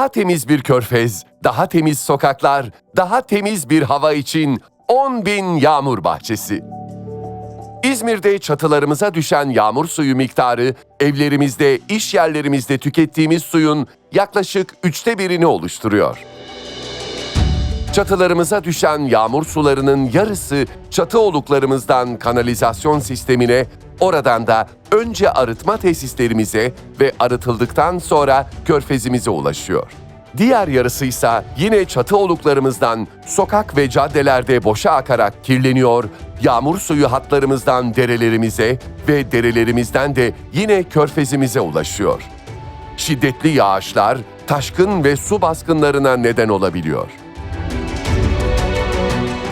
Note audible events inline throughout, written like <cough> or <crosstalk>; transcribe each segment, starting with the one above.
Daha temiz bir körfez, daha temiz sokaklar, daha temiz bir hava için 10 bin yağmur bahçesi. İzmir'de çatılarımıza düşen yağmur suyu miktarı, evlerimizde, iş yerlerimizde tükettiğimiz suyun yaklaşık üçte birini oluşturuyor. Çatılarımıza düşen yağmur sularının yarısı çatı oluklarımızdan kanalizasyon sistemine, oradan da önce arıtma tesislerimize ve arıtıldıktan sonra körfezimize ulaşıyor. Diğer yarısı ise yine çatı oluklarımızdan sokak ve caddelerde boşa akarak kirleniyor, yağmur suyu hatlarımızdan derelerimize ve derelerimizden de yine körfezimize ulaşıyor. Şiddetli yağışlar, taşkın ve su baskınlarına neden olabiliyor.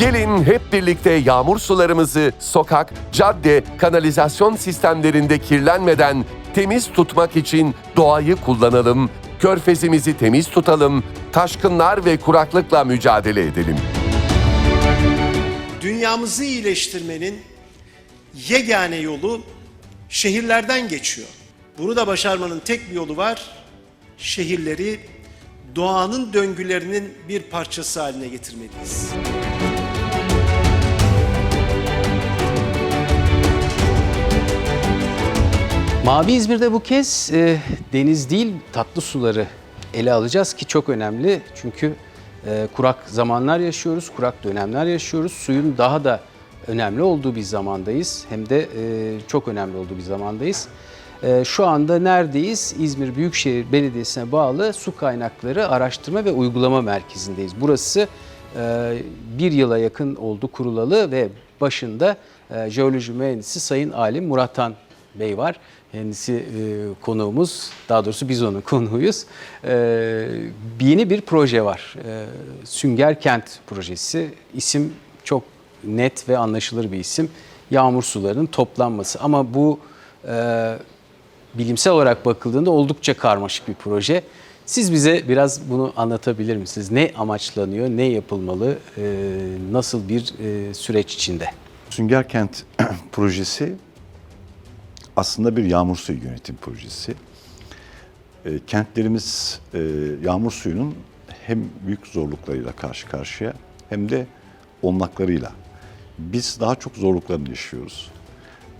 Gelin hep birlikte yağmur sularımızı sokak, cadde, kanalizasyon sistemlerinde kirlenmeden temiz tutmak için doğayı kullanalım, körfezimizi temiz tutalım, taşkınlar ve kuraklıkla mücadele edelim. dünyamızı iyileştirmenin yegane yolu şehirlerden geçiyor. Bunu da başarmanın tek bir yolu var. Şehirleri doğanın döngülerinin bir parçası haline getirmeliyiz. Mavi İzmir'de bu kez e, deniz değil tatlı suları ele alacağız ki çok önemli. Çünkü e, kurak zamanlar yaşıyoruz, kurak dönemler yaşıyoruz. Suyun daha da önemli olduğu bir zamandayız. Hem de e, çok önemli olduğu bir zamandayız. E, şu anda neredeyiz? İzmir Büyükşehir Belediyesi'ne bağlı Su Kaynakları Araştırma ve Uygulama Merkezi'ndeyiz. Burası e, bir yıla yakın oldu kurulalı ve başında e, jeoloji mühendisi Sayın Alim Murathan Bey var. Kendisi e, konuğumuz, daha doğrusu biz onun <laughs> konuğuyuz. E, yeni bir proje var. E, Sünger Kent projesi. İsim çok net ve anlaşılır bir isim. Yağmur sularının toplanması. Ama bu e, bilimsel olarak bakıldığında oldukça karmaşık bir proje. Siz bize biraz bunu anlatabilir misiniz? Ne amaçlanıyor, ne yapılmalı, e, nasıl bir e, süreç içinde? Sünger Kent <clears throat> projesi aslında bir yağmur suyu yönetim projesi. E, kentlerimiz e, yağmur suyunun hem büyük zorluklarıyla karşı karşıya hem de onlaklarıyla. Biz daha çok zorluklarını yaşıyoruz.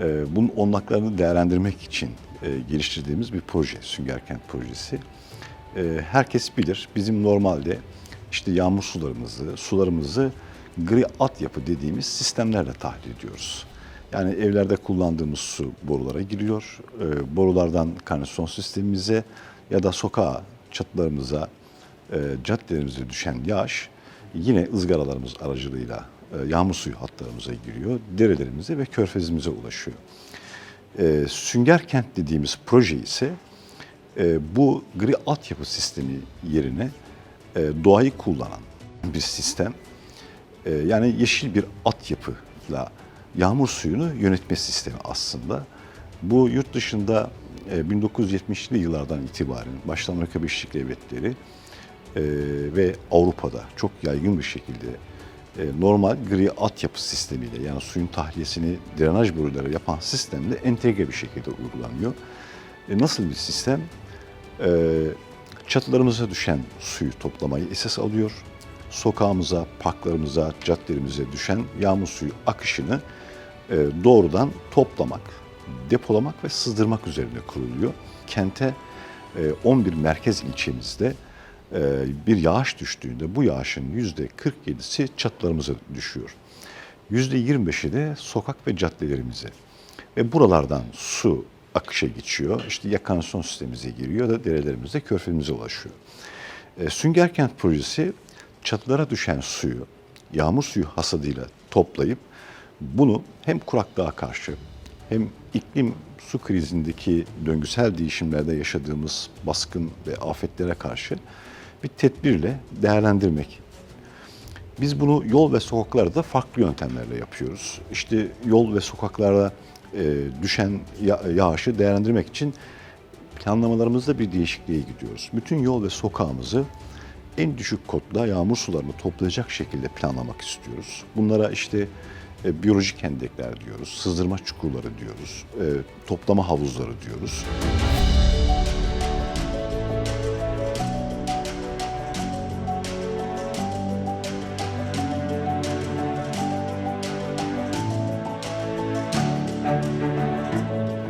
E, bunun onlaklarını değerlendirmek için e, geliştirdiğimiz bir proje, Sünger Kent projesi. E, herkes bilir, bizim normalde işte yağmur sularımızı, sularımızı gri altyapı dediğimiz sistemlerle tahlil ediyoruz. Yani evlerde kullandığımız su borulara giriyor. E, borulardan kanalizasyon sistemimize ya da sokağa, çatılarımıza, e, caddelerimize düşen yağış yine ızgaralarımız aracılığıyla e, yağmur suyu hatlarımıza giriyor. Derelerimize ve körfezimize ulaşıyor. E, Sünger Kent dediğimiz proje ise e, bu gri altyapı sistemi yerine e, doğayı kullanan bir sistem. E, yani yeşil bir altyapıyla yağmur suyunu yönetme sistemi aslında. Bu yurt dışında e, 1970'li yıllardan itibaren başta Amerika Birleşik Devletleri e, ve Avrupa'da çok yaygın bir şekilde e, normal gri altyapı sistemiyle yani suyun tahliyesini drenaj boruları yapan sistemle entegre bir şekilde uygulanıyor. E, nasıl bir sistem? E, çatılarımıza düşen suyu toplamayı esas alıyor. Sokağımıza, parklarımıza, caddelerimize düşen yağmur suyu akışını e, doğrudan toplamak, depolamak ve sızdırmak üzerine kuruluyor. Kente e, 11 merkez ilçemizde e, bir yağış düştüğünde bu yağışın yüzde 47'si çatılarımıza düşüyor. Yüzde 25'i de sokak ve caddelerimize. Ve buralardan su akışa geçiyor. İşte ya kanalizasyon sistemimize giriyor da derelerimize, körfezimize ulaşıyor. E, Sünger Kent projesi çatılara düşen suyu yağmur suyu hasadıyla toplayıp bunu hem kuraklığa karşı hem iklim su krizindeki döngüsel değişimlerde yaşadığımız baskın ve afetlere karşı bir tedbirle değerlendirmek. Biz bunu yol ve sokaklarda farklı yöntemlerle yapıyoruz. İşte yol ve sokaklarda e, düşen ya- yağışı değerlendirmek için planlamalarımızda bir değişikliğe gidiyoruz. Bütün yol ve sokağımızı en düşük kodla yağmur sularını toplayacak şekilde planlamak istiyoruz. Bunlara işte e, biyolojik hendekler diyoruz, sızdırma çukurları diyoruz, e, toplama havuzları diyoruz.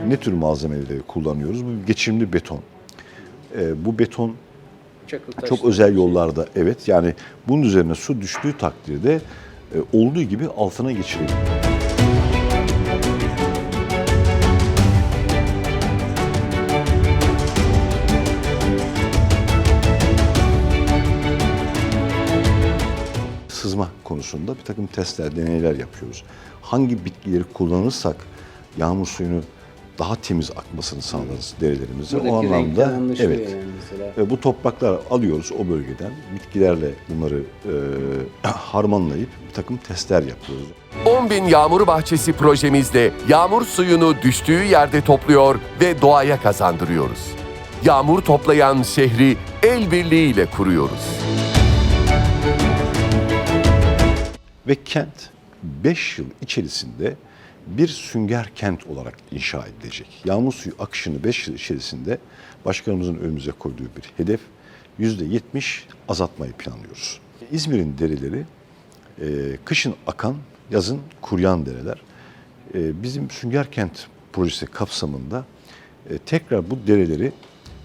Ne tür malzemeleri kullanıyoruz? Bu geçimli beton. E, bu beton çok özel yollarda evet yani bunun üzerine su düştüğü takdirde olduğu gibi altına geçirebilir. Sızma konusunda bir takım testler, deneyler yapıyoruz. Hangi bitkileri kullanırsak yağmur suyunu daha temiz akmasını sağlarız derelerimize. O Buradaki renkten anlamda evet. yani mesela. Ve bu toprakları alıyoruz o bölgeden. Bitkilerle bunları e, <clears throat> harmanlayıp bir takım testler yapıyoruz. 10 bin yağmur bahçesi projemizde yağmur suyunu düştüğü yerde topluyor ve doğaya kazandırıyoruz. Yağmur toplayan şehri el birliğiyle kuruyoruz. Ve kent 5 yıl içerisinde bir sünger kent olarak inşa edilecek. Yağmur suyu akışını 5 yıl içerisinde başkanımızın önümüze koyduğu bir hedef %70 azaltmayı planlıyoruz. İzmir'in dereleri e, kışın akan, yazın kuruyan dereler. E, bizim Sünger Kent projesi kapsamında e, tekrar bu dereleri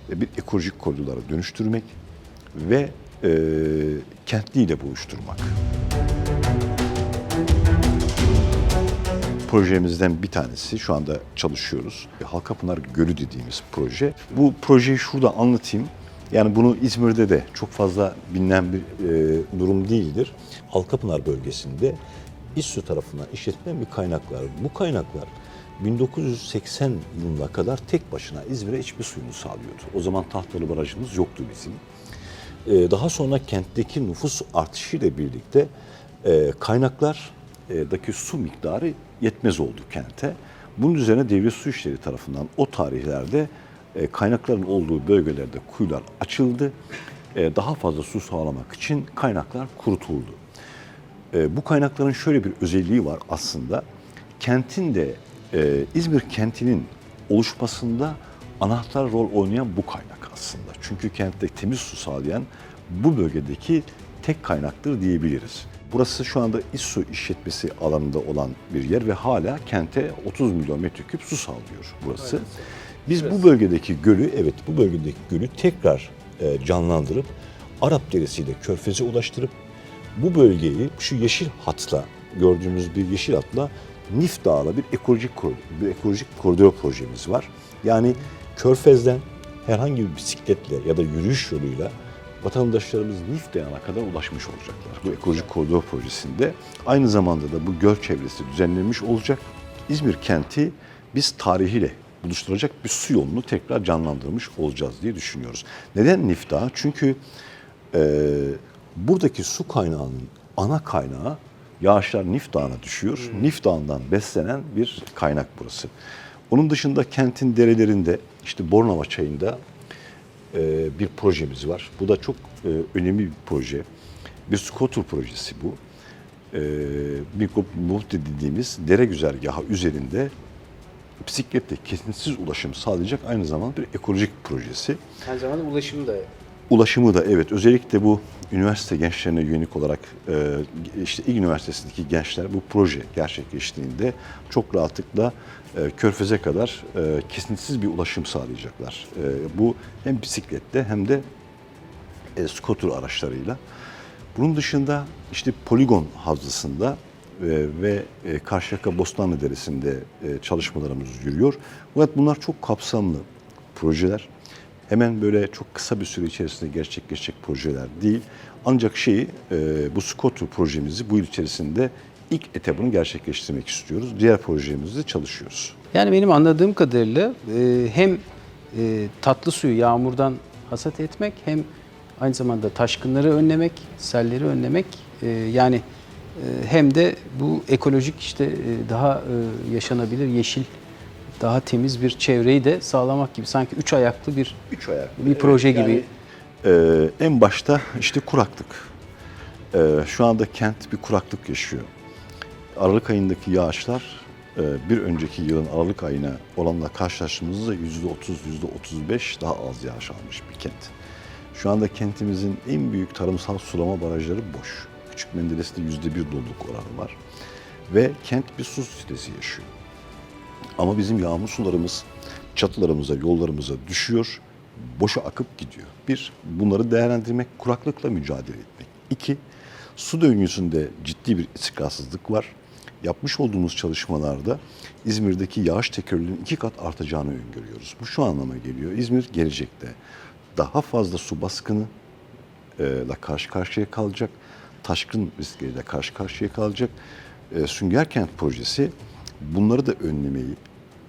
e, bir ekolojik koridorlara dönüştürmek ve e, kentliyle buluşturmak. Projemizden bir tanesi şu anda çalışıyoruz. Halkapınar Gölü dediğimiz proje. Bu projeyi şurada anlatayım. Yani bunu İzmir'de de çok fazla bilinen bir e, durum değildir. Halkapınar bölgesinde İSSU tarafından işletilen bir kaynak var. Bu kaynaklar 1980 yılına kadar tek başına İzmir'e içme suyunu sağlıyordu. O zaman Tahtalı Barajımız yoktu bizim. Ee, Daha sonra kentteki nüfus artışıyla birlikte e, kaynaklardaki su miktarı yetmez oldu kente. Bunun üzerine devlet su işleri tarafından o tarihlerde e, kaynakların olduğu bölgelerde kuyular açıldı. E, Daha fazla su sağlamak için kaynaklar kurutuldu. E, bu kaynakların şöyle bir özelliği var aslında. Kentin de e, İzmir kentinin oluşmasında anahtar rol oynayan bu kaynak aslında. Çünkü kentte temiz su sağlayan bu bölgedeki tek kaynaktır diyebiliriz. Burası şu anda İSSU işletmesi alanında olan bir yer ve hala kente 30 milyon metreküp su sağlıyor burası. Biz bu bölgedeki gölü, evet bu bölgedeki gölü tekrar e, canlandırıp Arap Deresi'yle Körfez'e ulaştırıp bu bölgeyi şu yeşil hatla gördüğümüz bir yeşil hatla Nif Dağı'la bir ekolojik koridor, bir ekolojik koridor projemiz var. Yani Körfez'den herhangi bir bisikletle ya da yürüyüş yoluyla vatandaşlarımız Nif kadar ulaşmış olacaklar. Bu ekolojik koridor projesinde aynı zamanda da bu göl çevresi düzenlenmiş olacak. İzmir kenti biz tarihiyle buluşturacak bir su yolunu tekrar canlandırmış olacağız diye düşünüyoruz. Neden Nif Dağı? Çünkü ee, buradaki su kaynağının ana kaynağı yağışlar Nif Dağı'na düşüyor. Nif Dağı'ndan beslenen bir kaynak burası. Onun dışında kentin derelerinde işte Bornova Çayı'nda e, bir projemiz var. Bu da çok e, önemli bir proje. Bir skotur projesi bu. E, Mikro Multi dediğimiz dere güzergahı üzerinde bisikletle kesintisiz ulaşım sağlayacak aynı zamanda bir ekolojik projesi. Aynı zamanda ulaşım da Ulaşımı da evet özellikle bu üniversite gençlerine yönelik olarak e, işte İG Üniversitesi'ndeki gençler bu proje gerçekleştiğinde çok rahatlıkla e, Körfez'e kadar e, kesintisiz bir ulaşım sağlayacaklar. Bu hem bisiklette hem de skotur araçlarıyla. Bunun dışında işte poligon havzasında ve Karşıyaka Bostanlı Deresi'nde çalışmalarımız yürüyor. Fakat bunlar çok kapsamlı projeler. Hemen böyle çok kısa bir süre içerisinde gerçekleşecek projeler değil. Ancak şeyi e, bu Skotur projemizi bu yıl içerisinde ilk etabını gerçekleştirmek istiyoruz. Diğer projemizde çalışıyoruz. Yani benim anladığım kadarıyla e, hem e, tatlı suyu yağmurdan hasat etmek hem aynı zamanda taşkınları önlemek, selleri önlemek e, yani e, hem de bu ekolojik işte e, daha e, yaşanabilir yeşil daha temiz bir çevreyi de sağlamak gibi sanki üç ayaklı bir Üç ayaklı. bir proje gibi. Ee, en başta işte kuraklık. Ee, şu anda kent bir kuraklık yaşıyor. Aralık ayındaki yağışlar e, bir önceki yılın Aralık ayına olanla karşılaştığımızda yüzde otuz, yüzde otuz beş daha az yağış almış bir kent. Şu anda kentimizin en büyük tarımsal sulama barajları boş. Küçük Menderes'te yüzde bir doluluk oranı var. Ve kent bir su stresi yaşıyor. Ama bizim yağmur sularımız çatılarımıza, yollarımıza düşüyor, boşa akıp gidiyor. Bir, bunları değerlendirmek, kuraklıkla mücadele etmek. İki, su döngüsünde ciddi bir istikrarsızlık var. Yapmış olduğumuz çalışmalarda İzmir'deki yağış tekerrürünün iki kat artacağını öngörüyoruz. Bu şu anlama geliyor. İzmir gelecekte daha fazla su baskını ile karşı karşıya kalacak. Taşkın riskleriyle karşı karşıya kalacak. E, Sünger Kent projesi bunları da önlemeyi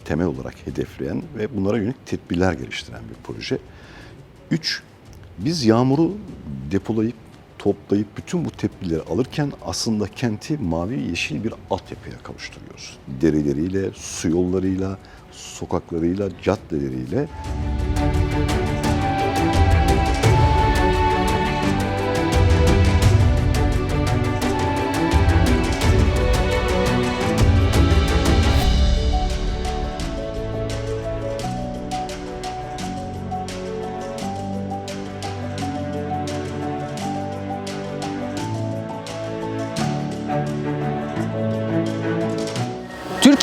temel olarak hedefleyen ve bunlara yönelik tedbirler geliştiren bir proje. Üç, biz yağmuru depolayıp, toplayıp bütün bu tedbirleri alırken aslında kenti mavi yeşil bir altyapıya kavuşturuyoruz. Derileriyle, su yollarıyla, sokaklarıyla, caddeleriyle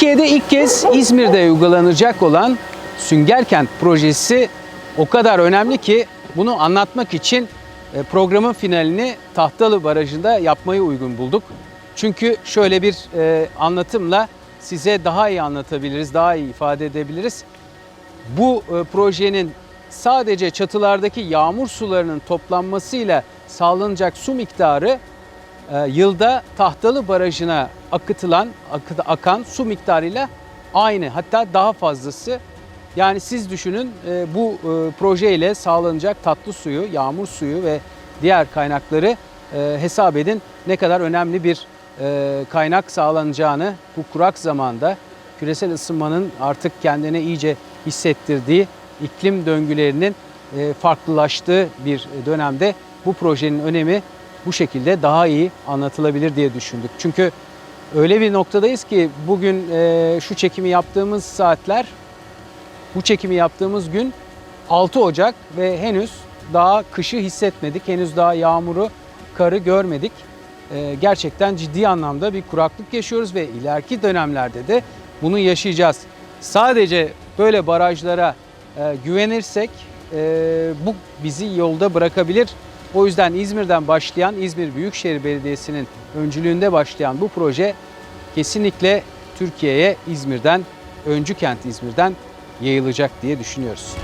Türkiye'de ilk kez İzmir'de uygulanacak olan Süngerkent projesi o kadar önemli ki bunu anlatmak için e, programın finalini Tahtalı Barajı'nda yapmayı uygun bulduk. Çünkü şöyle bir e, anlatımla size daha iyi anlatabiliriz, daha iyi ifade edebiliriz. Bu e, projenin sadece çatılardaki yağmur sularının toplanmasıyla sağlanacak su miktarı yılda Tahtalı Barajı'na akıtılan, akı- akan su miktarıyla aynı hatta daha fazlası. Yani siz düşünün e, bu e, projeyle sağlanacak tatlı suyu, yağmur suyu ve diğer kaynakları e, hesap edin ne kadar önemli bir kaynak sağlanacağını bu kurak zamanda küresel ısınmanın artık kendine iyice hissettirdiği iklim döngülerinin farklılaştığı bir dönemde bu projenin önemi bu şekilde daha iyi anlatılabilir diye düşündük. Çünkü öyle bir noktadayız ki bugün e, şu çekimi yaptığımız saatler, bu çekimi yaptığımız gün 6 Ocak ve henüz daha kışı hissetmedik. Henüz daha yağmuru, karı görmedik. E, gerçekten ciddi anlamda bir kuraklık yaşıyoruz ve ileriki dönemlerde de bunu yaşayacağız. Sadece böyle barajlara e, güvenirsek e, bu bizi yolda bırakabilir. O yüzden İzmir'den başlayan, İzmir Büyükşehir Belediyesi'nin öncülüğünde başlayan bu proje kesinlikle Türkiye'ye İzmir'den, öncü kent İzmir'den yayılacak diye düşünüyoruz.